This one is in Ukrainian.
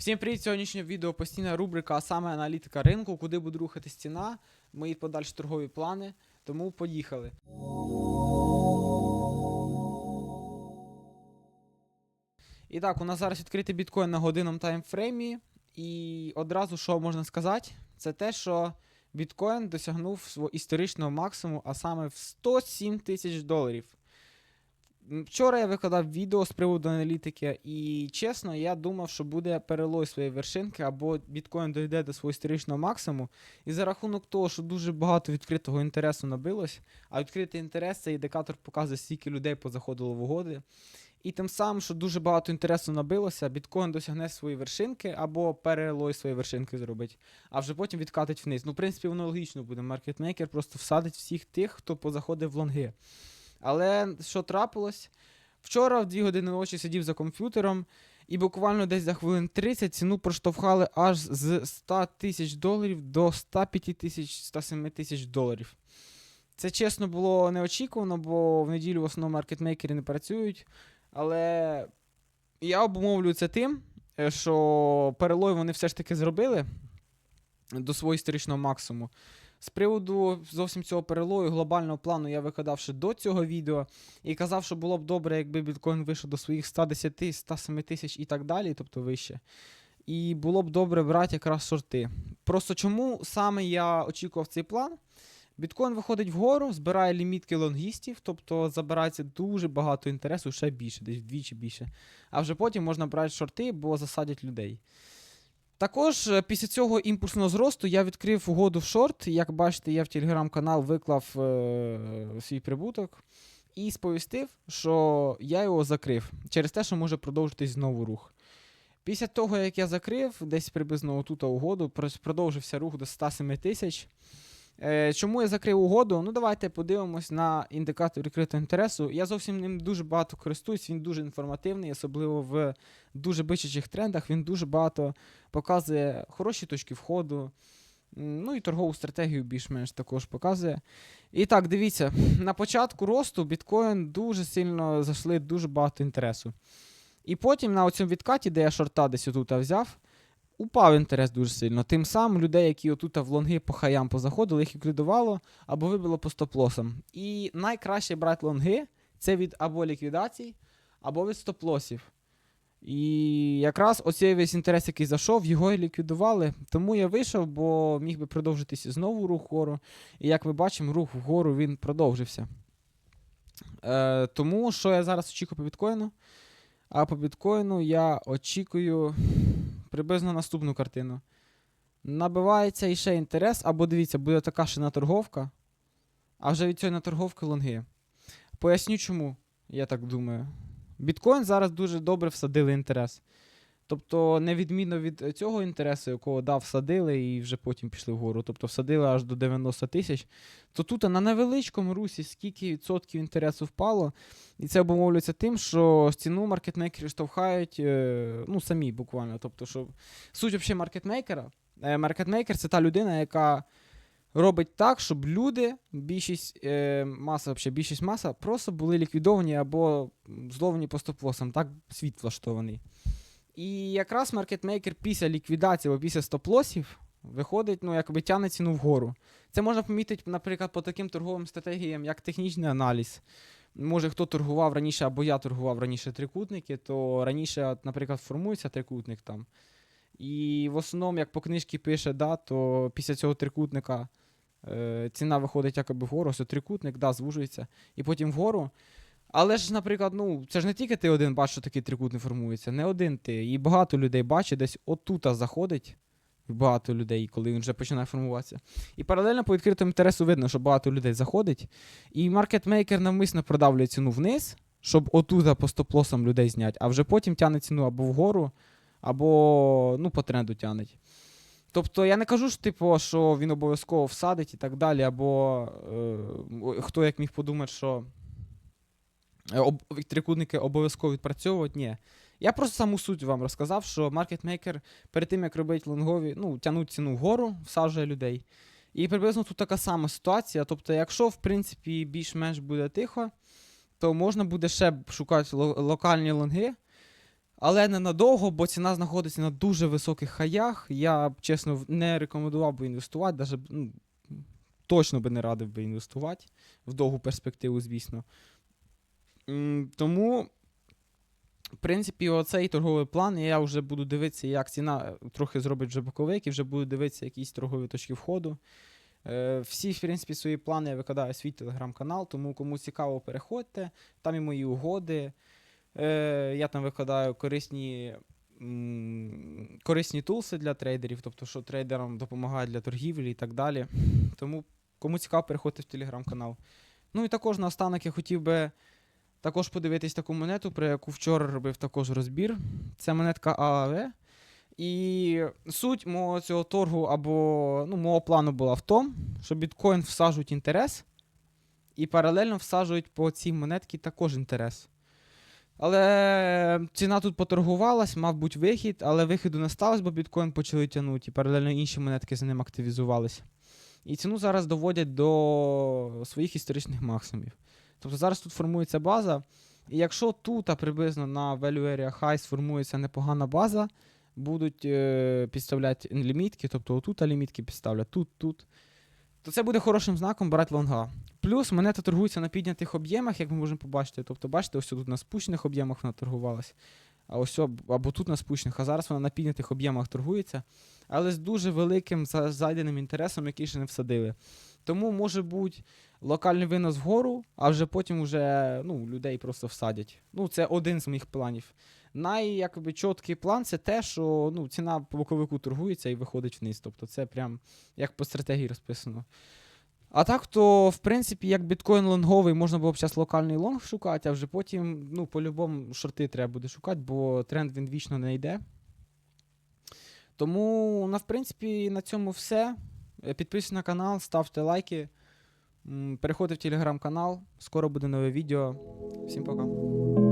Всім привіт! Сьогоднішнє відео постійна рубрика, а саме аналітика ринку, куди буде рухатись ціна, мої подальші торгові плани. Тому поїхали. І так, у нас зараз відкритий біткоін на годинному таймфреймі. І одразу що можна сказати, це те, що біткоін досягнув свого історичного максимуму, а саме в 107 тисяч доларів. Вчора я викладав відео з приводу аналітики, і чесно, я думав, що буде перелой своєї вершинки, або біткоін дойде до свого історичного максимуму. І за рахунок того, що дуже багато відкритого інтересу набилось, а відкритий інтерес це індикатор показує, скільки людей позаходило в угоди. І тим самим, що дуже багато інтересу набилося, біткоін досягне свої вершинки або перелой своєї вершинки зробить, а вже потім відкатить вниз. Ну, в принципі, воно логічно буде. Маркетмейкер просто всадить всіх тих, хто позаходив в лонги. Але що трапилось? Вчора в 2 години ночі сидів за комп'ютером, і буквально десь за хвилин 30 ціну проштовхали аж з 100 тисяч доларів до 105 тисяч 107 тисяч доларів. Це чесно було неочікувано, бо в неділю в основному маркетмейкери не працюють. Але я обумовлюю це тим, е, що перелой вони все ж таки зробили до свого історичного максимуму. З приводу зовсім цього перелою глобального плану я викладав ще до цього відео і казав, що було б добре, якби біткоін вийшов до своїх 110, 107 тисяч і так далі, тобто вище. І було б добре брати якраз шорти. Просто чому саме я очікував цей план? Біткоін виходить вгору, збирає лімітки лонгістів, тобто забирається дуже багато інтересу, ще більше, десь вдвічі більше. А вже потім можна брати шорти, бо засадять людей. Також е, після цього імпульсного зросту я відкрив угоду в шорт. Як бачите, я в телеграм-канал виклав е, свій прибуток і сповістив, що я його закрив через те, що може продовжитись знову рух. Після того, як я закрив, десь приблизно отут угоду, продовжився рух до 107 тисяч. Е, чому я закрив угоду? Ну, давайте подивимось на індикатор відкритого інтересу. Я зовсім ним дуже багато користуюсь, він дуже інформативний, особливо в дуже бичачих трендах. Він дуже багато показує хороші точки входу. Ну і торгову стратегію більш-менш також показує. І так, дивіться, на початку росту біткоін дуже сильно зайшли дуже багато інтересу. І потім на цьому відкаті, де я шорта десь отут взяв, упав інтерес дуже сильно. Тим самим людей, які отут в лонги по хаям позаходили, їх ліквідувало або вибило по стоп-лосам. І найкраще брати лонги це від або ліквідацій, або від стоп-лосів. І якраз оцей весь інтерес, який зайшов, його і ліквідували. Тому я вийшов, бо міг би продовжитися знову рух вгору. І як ми бачимо, рух вгору він продовжився. Е, тому що я зараз очікую по біткоїну? А по біткоїну я очікую приблизно наступну картину. Набивається іще інтерес, або дивіться, буде така ще наторговка, а вже від цієї наторговки лонги. Поясню чому, я так думаю. Біткоін зараз дуже добре всадили інтерес. Тобто, невідмінно від цього інтересу, якого дав, всадили і вже потім пішли вгору. Тобто всадили аж до 90 тисяч. То тут на невеличкому русі скільки відсотків інтересу впало. І це обумовлюється тим, що ціну маркетмейкери штовхають е, ну, самі буквально. Тобто, що суть взагалі маркетмейкера. е, Маркетмейкер це та людина, яка робить так, щоб люди, більшість е, маса, взагалі, більшість маса, просто були ліквідовані або зловлені по стоп-лосам. Так світ влаштований. І якраз маркетмейкер після ліквідації або після стоп-лосів виходить, ну, якби тягне ціну вгору. Це можна помітити, наприклад, по таким торговим стратегіям, як технічний аналіз. Може, хто торгував раніше, або я торгував раніше трикутники, то раніше, наприклад, формується трикутник там. І в основному, як по книжці пише, да, то після цього трикутника е, ціна виходить якоби вгору, ось трикутник, да, звужується, і потім вгору. Але ж, наприклад, ну, це ж не тільки ти один бачиш, що такий трикутник формується, не один ти. І багато людей бачить, десь отута заходить. Багато людей, коли він вже починає формуватися. І паралельно по відкритому інтересу видно, що багато людей заходить. І маркетмейкер навмисно продавлює ціну вниз, щоб отута по стоп-лосам людей зняти, а вже потім тягне ціну або вгору, або ну, по тренду тягнеть. Тобто я не кажу, що, типу, що він обов'язково всадить і так далі, або е, хто як міг подумати, що об, трикутники обов'язково відпрацьовують. Ні. Я просто саму суть вам розказав, що маркетмейкер перед тим, як робити лонгові, ну, тянуть ціну вгору, всаджує людей. І приблизно тут така сама ситуація. Тобто, якщо, в принципі, більш-менш буде тихо, то можна буде ще шукати ло- локальні лонги. Але ненадовго, бо ціна знаходиться на дуже високих хаях. Я чесно не рекомендував би інвестувати, даже, ну, точно би не радив би інвестувати в довгу перспективу, звісно. Тому, в принципі, оцей торговий план я вже буду дивитися, як ціна е, трохи зробить вже боковик, і вже буду дивитися якісь торгові точки входу. Е, Всі, в принципі, свої плани я викладаю свій телеграм-канал, тому кому цікаво, переходьте. Там і мої угоди. Е, Я там викладаю корисні, корисні тулси для трейдерів, тобто, що трейдерам допомагають для торгівлі і так далі. Тому, кому цікаво, переходьте в телеграм-канал. Ну і також наостанок я хотів би також подивитись таку монету, про яку вчора робив також розбір. Це монетка ААВ. І суть мого цього торгу або ну, мого плану була в тому, що біткоін всаджують інтерес, і паралельно всаджують по цій монетці також інтерес. Але ціна тут поторгувалась, мав бути вихід, але виходу не сталося, бо біткоін почали тягнути, і паралельно інші монетки за ним активізувалися. І ціну зараз доводять до своїх історичних максимумів. Тобто зараз тут формується база, і якщо тут а приблизно на Value Area High сформується непогана база, будуть е, підставляти лімітки, тобто отут лімітки підставлять, тут, тут, то це буде хорошим знаком брати лонга. Плюс монета торгується на піднятих об'ємах, як ми можемо побачити. Тобто, бачите, ось тут на спущених об'ємах вона торгувалась, а ось або тут на спущених, а зараз вона на піднятих об'ємах торгується, але з дуже великим за- зайденим інтересом, який ще не всадили. Тому може бути локальний винос вгору, а вже потім вже, ну, людей просто всадять. Ну, це один з моїх планів. Най, план це те, що ну, ціна по боковику торгується і виходить вниз. Тобто це прям як по стратегії розписано. А так, то, в принципі, як біткоін лонговий, можна було б зараз локальний лонг шукати, а вже потім, ну, по-любому, шорти треба буде шукати, бо тренд він вічно не йде. Тому, на, в принципі, на цьому все. Підписуйтесь на канал, ставте лайки. Переходьте в телеграм-канал. Скоро буде нове відео. Всім пока.